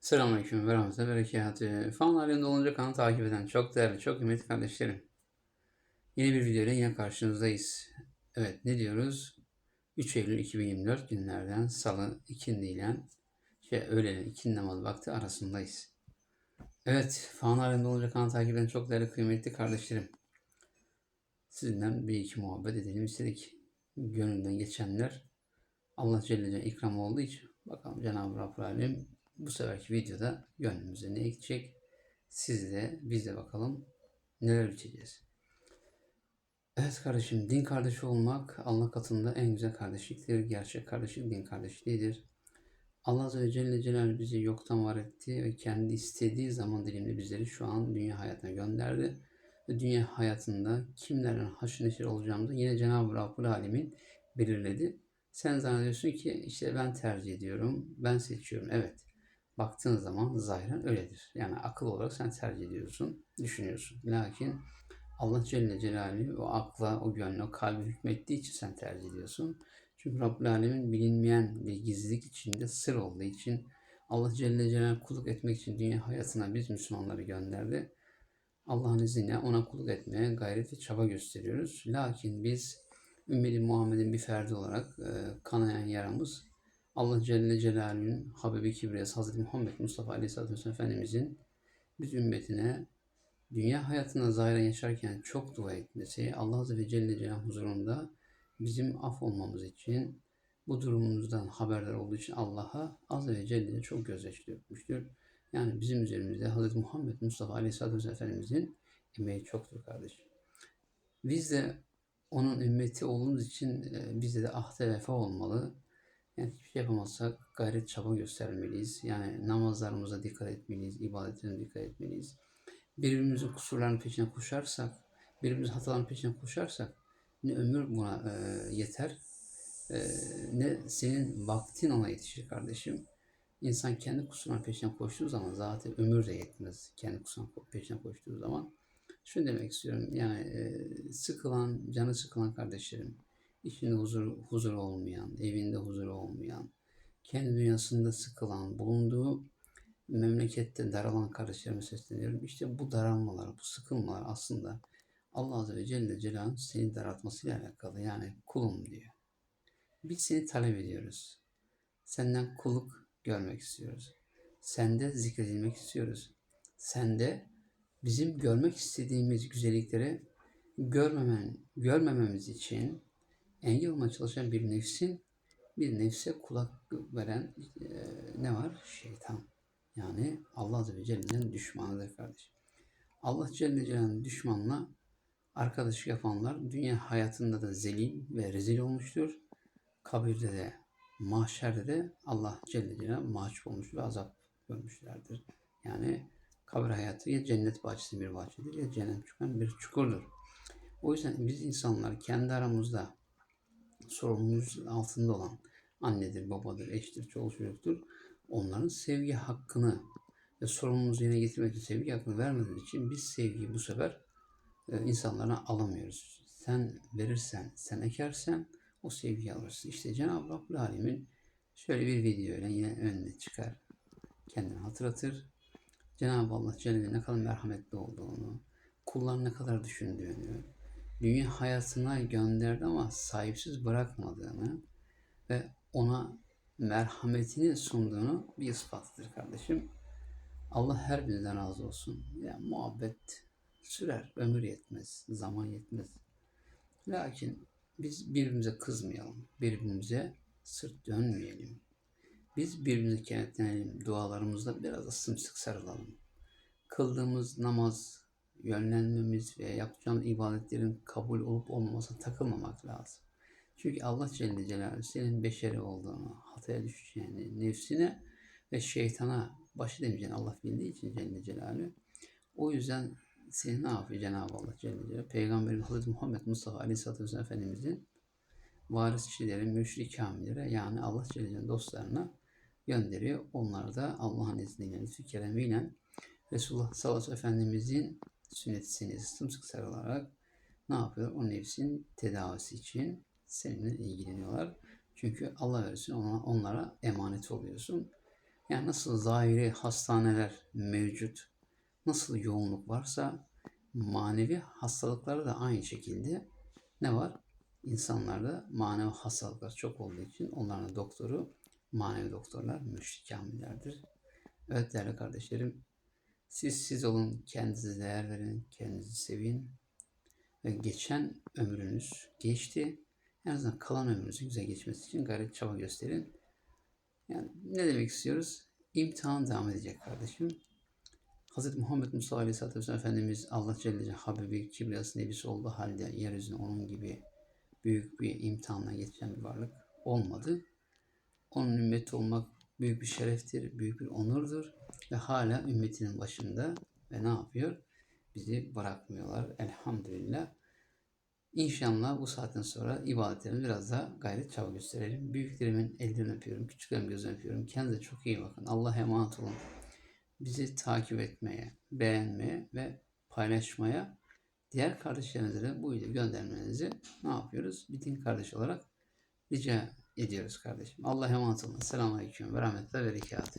Selamünaleyküm ve rahmetullahi ve berekatühü. Fan halinde olunca kanı takip eden çok değerli, çok kıymetli kardeşlerim. Yeni bir videoyla yine karşınızdayız. Evet ne diyoruz? 3 Eylül 2024 günlerden salı ikindi ile şey, öğlenin ikindi namazı vakti arasındayız. Evet fan halinde olunca kanı takip eden çok değerli kıymetli kardeşlerim. Sizinden bir iki muhabbet edelim istedik. Gönlünden geçenler Allah Celle Celle ikram olduğu için bakalım Cenab-ı Rabbül Alem bu seferki videoda gönlümüze ne gidecek? Siz de biz de bakalım neler biçeceğiz. Evet kardeşim din kardeşi olmak Allah katında en güzel kardeşliktir. Gerçek kardeşlik din kardeşliğidir. Allah Azze ve Celle Celaluhu bizi yoktan var etti ve kendi istediği zaman diliminde bizleri şu an dünya hayatına gönderdi. Ve dünya hayatında kimlerden haşır neşir olacağımızı yine Cenab-ı Rabbül Alemin belirledi. Sen zannediyorsun ki işte ben tercih ediyorum, ben seçiyorum. Evet baktığın zaman zahiren öyledir. Yani akıl olarak sen tercih ediyorsun, düşünüyorsun. Lakin Allah Celle Celaluhu o akla, o gönle, o kalbe hükmettiği için sen tercih ediyorsun. Çünkü Rabbül Alemin bilinmeyen bir gizlilik içinde sır olduğu için Allah Celle Celaluhu kulluk etmek için dünya hayatına biz Müslümanları gönderdi. Allah'ın izniyle ona kulluk etmeye gayret ve çaba gösteriyoruz. Lakin biz Ümmeti Muhammed'in bir ferdi olarak e, kanayan yaramız Allah Celle Celaluhu'nun Habibi Kibriyası Hazreti Muhammed Mustafa Aleyhisselatü Vesselam Efendimizin biz ümmetine dünya hayatında zahiren yaşarken çok dua etmesi, Allah Azze ve Celle Celaluhu huzurunda bizim af olmamız için bu durumumuzdan haberdar olduğu için Allah'a Azze ve Celle'ye çok gözyaşı dökmüştür. Yani bizim üzerimizde Hazreti Muhammed Mustafa Aleyhisselatü Vesselam Efendimizin emeği çoktur kardeşim. Biz de onun ümmeti olduğumuz için e, bizde de ahde vefa olmalı. Şey yapamazsak gayret çaba göstermeliyiz. Yani namazlarımıza dikkat etmeliyiz, ibadetlerine dikkat etmeliyiz. Birbirimizin kusurlarının peşine koşarsak, birbirimizin hatalarının peşine koşarsak ne ömür buna e, yeter e, ne senin vaktin ona yetişir kardeşim. İnsan kendi kusurlarının peşine koştuğu zaman zaten ömür de yetmez. Kendi kusurlarının peşine koştuğu zaman. Şunu demek istiyorum. Yani e, sıkılan, canı sıkılan kardeşlerim, içinde huzur, huzur olmayan, evinde huzur olmayan, kendi dünyasında sıkılan, bulunduğu memlekette daralan kardeşlerime sesleniyorum. İşte bu daralmalar, bu sıkılmalar aslında Allah Azze ve Celle Celaluhu seni daraltmasıyla alakalı. Yani kulum diyor. Biz seni talep ediyoruz. Senden kulluk görmek istiyoruz. Sende zikredilmek istiyoruz. Sende bizim görmek istediğimiz güzellikleri görmemen, görmememiz için engel olmaya çalışan bir nefsin bir nefse kulak veren e, ne var? Şeytan. Yani Allah Azze ve Celle'nin düşmanıdır kardeşim. Allah Celle Celaluhu'nun düşmanına arkadaşlık yapanlar dünya hayatında da zelil ve rezil olmuştur. Kabirde de, mahşerde de Allah Celle Celaluhu mahcup olmuş ve azap görmüşlerdir. Yani kabir hayatı ya cennet bahçesi bir bahçedir ya cennet çıkan bir çukurdur. O yüzden biz insanlar kendi aramızda sorumluluğumuz altında olan annedir, babadır, eştir, çoluk çocuktur. Onların sevgi hakkını ve sorumluluğumuzu yerine getirmek için sevgi hakkını vermediğimiz için biz sevgiyi bu sefer e, insanlara alamıyoruz. Sen verirsen, sen ekersen o sevgiyi alırsın. İşte Cenab-ı Rabbül Alemin şöyle bir video ile yine önüne çıkar. Kendini hatırlatır. Cenab-ı Allah Celle ne kadar merhametli olduğunu, kullarını ne kadar düşündüğünü, dünya hayatına gönderdi ama sahipsiz bırakmadığını ve ona merhametini sunduğunu bir ispatıdır kardeşim. Allah her birinden razı olsun. Yani muhabbet sürer, ömür yetmez, zaman yetmez. Lakin biz birbirimize kızmayalım, birbirimize sırt dönmeyelim. Biz birbirimize kenetlenelim, dualarımızda biraz da sımsıkı sarılalım. Kıldığımız namaz, yönlenmemiz ve yapacağımız ibadetlerin kabul olup olmamasına takılmamak lazım. Çünkü Allah Celle Celaluhu senin beşeri olduğunu, hataya düşeceğini, nefsine ve şeytana başı demeyeceğini Allah bildiği için Celle Celaluhu. O yüzden seni ne yapıyor Cenab-ı Allah Celle Celaluhu? Peygamberimiz Hazreti Muhammed Mustafa Aleyhisselatü Vesselam Efendimizin varisçileri, müşrik kamillere yani Allah Celle Celaluhu dostlarına gönderiyor. Onlar da Allah'ın izniyle, lütfü keremiyle Resulullah sallallahu Efendimizin sünnetini sımsıkı sarılarak ne yapıyor? O nefsin tedavisi için seninle ilgileniyorlar. Çünkü Allah versin ona, onlara emanet oluyorsun. Yani nasıl zahiri hastaneler mevcut, nasıl yoğunluk varsa manevi hastalıkları da aynı şekilde ne var? İnsanlarda manevi hastalıklar çok olduğu için onların doktoru manevi doktorlar müşrik kamillerdir. Evet değerli kardeşlerim, siz siz olun, kendinize değer verin, kendinizi sevin. Ve geçen ömrünüz geçti. En azından kalan ömrünüzün güzel geçmesi için gayret çaba gösterin. Yani ne demek istiyoruz? İmtihan devam edecek kardeşim. Hz. Muhammed Musa Aleyhisselatü Vesselam Efendimiz Allah Celle Celaluhu Habibi Kibriyası Nebisi olduğu halde yeryüzüne onun gibi büyük bir imtihanla geçen bir varlık olmadı. Onun ümmeti olmak büyük bir şereftir, büyük bir onurdur ve hala ümmetinin başında ve ne yapıyor? Bizi bırakmıyorlar elhamdülillah. İnşallah bu saatten sonra ibadetlerimiz biraz daha gayret çaba gösterelim. Büyüklerimin ellerinden öpüyorum, küçüklerimin gözünden öpüyorum. Kendinize çok iyi bakın. Allah'a emanet olun. Bizi takip etmeye, beğenmeye ve paylaşmaya, diğer kardeşlerinize de bu videoyu göndermenizi ne yapıyoruz? Bir din kardeş olarak rica ediyoruz kardeşim. Allah'a emanet olun. Selamun Aleyküm ve Rahmetle ve Berekatuhu.